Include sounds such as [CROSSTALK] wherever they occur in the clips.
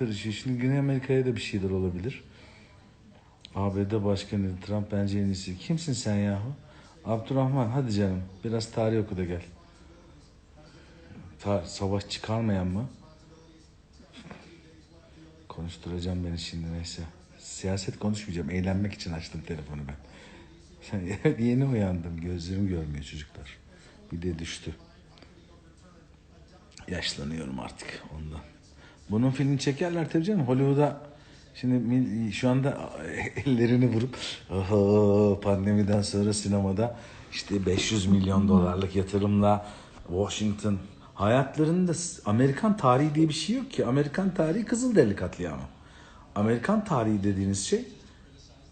karışıyor. Şimdi Güney Amerika'ya da bir şeyler olabilir. ABD Başkanı Trump bence en iyisi. Kimsin sen yahu? Abdurrahman hadi canım biraz tarih oku da gel. Ta savaş çıkarmayan mı? Konuşturacağım beni şimdi neyse. Siyaset konuşmayacağım. Eğlenmek için açtım telefonu ben. [LAUGHS] [LAUGHS] Yeni uyandım. Gözlerim görmüyor çocuklar. Bir de düştü. Yaşlanıyorum artık ondan. Bunun filmini çekerler tabii canım. Hollywood'a şimdi şu anda [LAUGHS] ellerini vurup "Oho, pandemiden sonra sinemada işte 500 milyon dolarlık yatırımla Washington hayatlarında Amerikan tarihi diye bir şey yok ki. Amerikan tarihi Kızılderili katliamı. Amerikan tarihi dediğiniz şey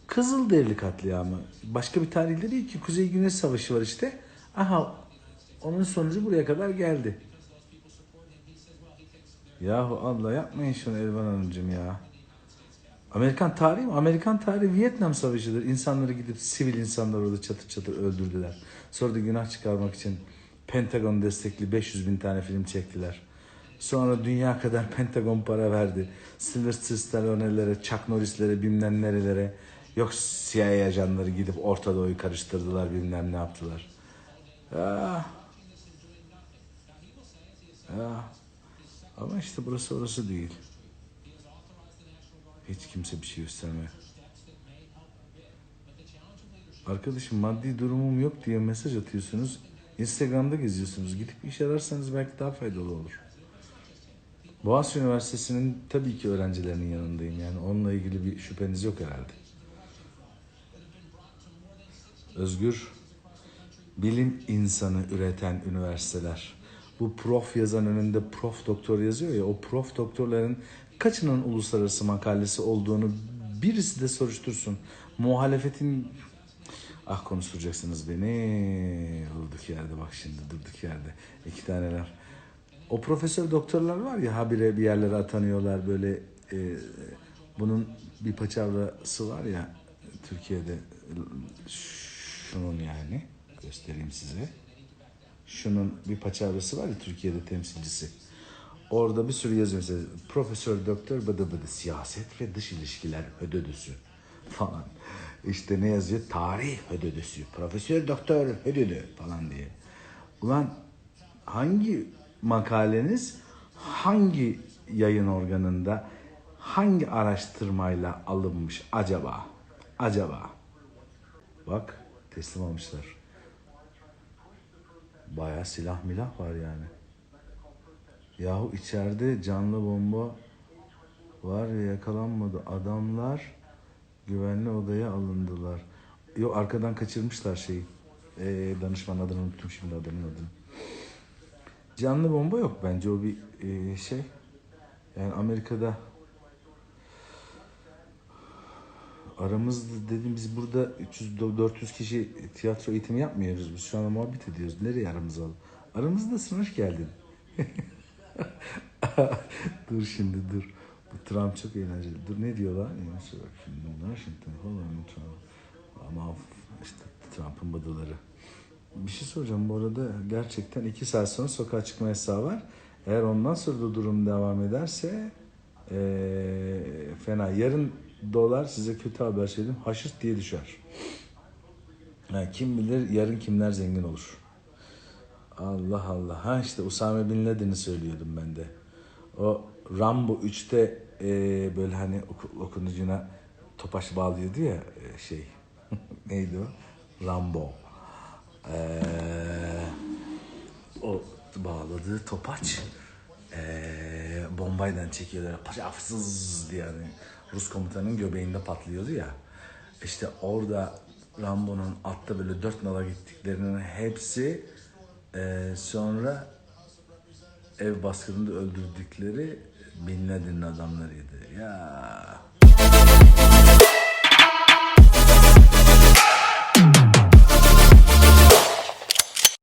Kızılderili katliamı. Başka bir tarihte değil ki. Kuzey Güneş Savaşı var işte. Aha onun sonucu buraya kadar geldi. Yahu Allah yapmayın şunu Elvan Hanımcığım ya. Amerikan tarihi mi? Amerikan tarihi Vietnam Savaşı'dır. İnsanları gidip sivil insanlar orada çatır çatır öldürdüler. Sonra da günah çıkarmak için Pentagon destekli 500 bin tane film çektiler. Sonra dünya kadar [LAUGHS] Pentagon para verdi. Sylvester Stallone'lere, Chuck Norris'lere, bilmem nerelere. Yok CIA ajanları gidip Orta Doğu'yu karıştırdılar, bilmem ne yaptılar. Ya. Ya. Ama işte burası orası değil. Hiç kimse bir şey göstermiyor. Arkadaşım maddi durumum yok diye mesaj atıyorsunuz. Instagram'da geziyorsunuz. Gidip iş ararsanız belki daha faydalı olur. Boğaziçi Üniversitesi'nin tabii ki öğrencilerinin yanındayım. Yani onunla ilgili bir şüpheniz yok herhalde. Özgür, bilim insanı üreten üniversiteler. Bu prof yazan önünde prof doktor yazıyor ya o prof doktorların kaçının uluslararası makalesi olduğunu birisi de soruştursun. Muhalefetin ah konuşturacaksınız beni durduk yerde bak şimdi durduk yerde iki taneler. O profesör doktorlar var ya habire bir yerlere atanıyorlar böyle e, bunun bir paçavrası var ya Türkiye'de şunun yani göstereyim size. Şunun bir paçavrası var ya Türkiye'de temsilcisi. Orada bir sürü yazıyor mesela Profesör Doktor Bıdı Bıdı Siyaset ve Dış İlişkiler Hödödüsü falan. İşte ne yazıyor? Tarih Hödödüsü. Profesör Doktor Hödödü falan diye. Ulan hangi makaleniz hangi yayın organında hangi araştırmayla alınmış acaba? Acaba? Bak teslim almışlar. Bayağı silah milah var yani. Yahu içeride canlı bomba var ve yakalanmadı. Adamlar güvenli odaya alındılar. Yok arkadan kaçırmışlar şeyi. Ee, danışman adını unuttum şimdi adamın adını. Canlı bomba yok bence o bir e, şey. Yani Amerika'da aramızda dedim biz burada 300 400 kişi tiyatro eğitimi yapmıyoruz. Biz şu anda muhabbet ediyoruz. Nereye aramıza al? Aramızdasın hoş geldin. [LAUGHS] dur şimdi dur. Bu Trump çok eğlenceli. Dur ne diyorlar? Neyse bak şimdi Washington falan Trump. Ama işte Trump'ın bıdıları. Bir şey soracağım bu arada gerçekten iki saat sonra sokağa çıkma yasağı var. Eğer ondan sonra da durum devam ederse eee, fena. Yarın dolar size kötü haber söyleyeyim haşırt diye düşer. Ha, kim bilir yarın kimler zengin olur. Allah Allah. Ha işte Usame Bin Laden'i söylüyordum ben de. O Rambo 3'te eee, böyle hani oku, okunucuna topaç bağlıyordu ya e, şey. [LAUGHS] Neydi o? Rambo. Eee, o bağladığı topaç eee bombayla çekiyorlar. Paşafsız diye yani Rus komutanın göbeğinde patlıyordu ya. İşte orada Rambo'nun atta böyle dört nala gittiklerinin hepsi eee, sonra ev baskınında öldürdükleri Bin Laden'in adamlarıydı. Ya